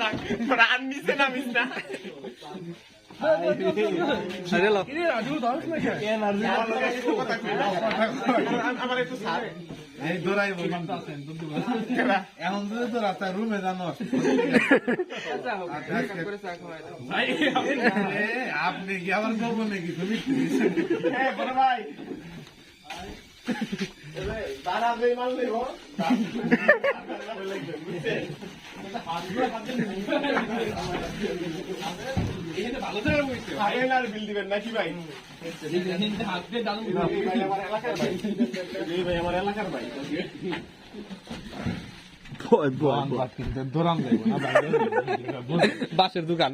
থাক আর নিচে নামিস না এখন যদি তো রাস্তায় রুমে জানো আপনি কি আবার বলব নাকি তুমি ভাই বিল দিবেন নাকি ভাই আমার এলাকার ভাই আমার এলাকার ভাই বাসের দোকান।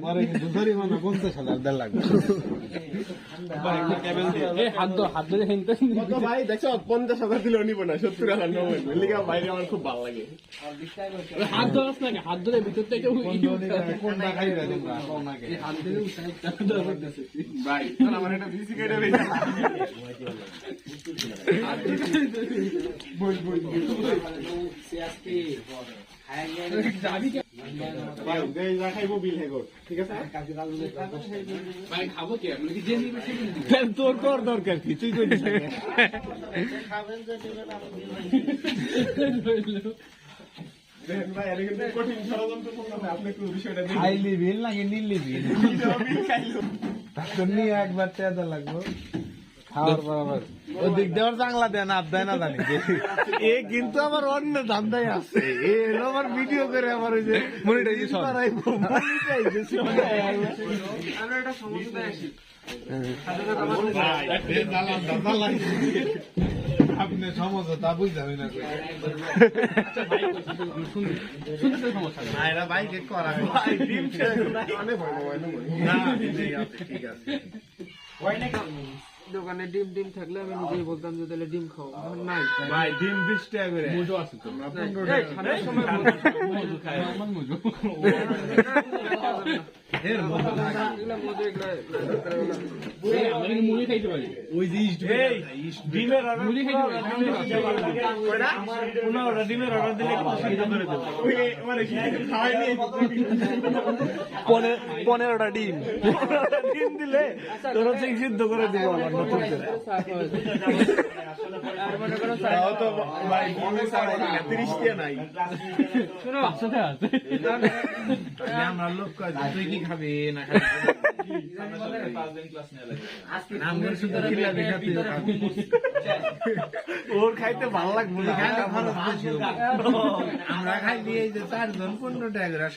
পঞ্চাশ হাজার দিলেও নিব না সত্তর হাজার লিগা বাইরে আমার খুব ভালো লাগে। কোনটা খাইবে তোমরা কোনাকে ভাই আমার একটা বিসি কেটে তোর কর দরকার কি তুই নিলি বিল। খাইলো নিয়ে একবার চেয়াদা লাগবো। ওদিক দেওয়ার চাংলা দেয় না দেয় না জানি। এ কিন্তু আবার অন্য ধান্দায় আছে। এ এলো আবার ভিডিও করে আবার ওই যে Monetization. monetization আপনি সমঝোতা বুঝতে না বাইকে করা ঠিক আছে দোকানে ডিম ডিম থাকলে আমি নিজেই বলতাম যে তাহলে ডিম খাও। এখন নাই। ভাই ডিম বিশ টাকা করে। মুজো আছে তোমরা পনেরো টাকা ঠান্ডার সময় এর মজু এগুলো মজা এগুলো ওই যে ইস্ট ডিমের অর্ডার মুড়ি খাইতে পনেরোটা ডিমের অর্ডার দিলে কিন্তু সিদ্ধ করে দেবো। মানে খাওয়াই নিয়ে পনেরোটা ডিম। পনেরোটা ডিম দিলে তোর হচ্ছে সিদ্ধ করে দিব আমার নতুন করে। আমরা লোক তুই কি খাবি না খাবি? ওর খাইতে ভালো লাগবে আমরা খাই এই যে চারজন পনেরো টাকা